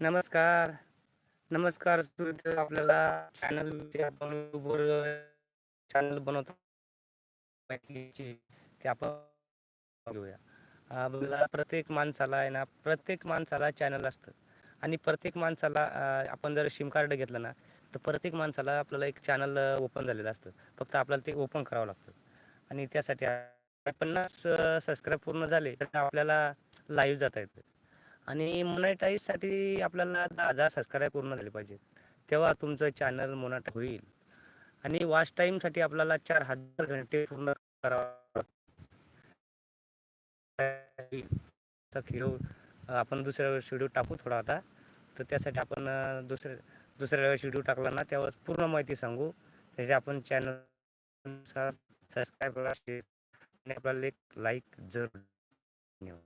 नमस्कार. नमस्कार आपल्याला चॅनल चॅनल बनवतो. ते आपण घेऊया आपल्याला प्रत्येक माणसाला आहे ना प्रत्येक माणसाला चॅनल असतं. आणि प्रत्येक माणसाला आपण जर सिम कार्ड घेतलं ना तर प्रत्येक माणसाला आपल्याला एक चॅनल ओपन झालेलं असतं. फक्त आपल्याला ते ओपन करावं लागतं. आणि त्यासाठी पन्नास सबस्क्राईब पूर्ण झाले तर आपल्याला लाईव्ह जाता येतं. आणि मोनाटाईजसाठी आपल्याला दहा हजार सबस्क्राईब पूर्ण झाले पाहिजे तेव्हा तुमचं चॅनल मोनाटा होईल. आणि वॉच टाईमसाठी आपल्याला चार हजार घंटे पूर्ण करावं व्हिडिओ आपण दुसऱ्या वेळेस व्हिडिओ टाकू थोडा आता. तर त्यासाठी आपण दुसऱ्या दुसऱ्या वेळेस व्हिडिओ टाकला ना त्यावर पूर्ण माहिती सांगू. त्याच्या आपण चॅनल सबस्क्राईब करा. share आणि आपल्याला एक लाईक जरूर. धन्यवाद.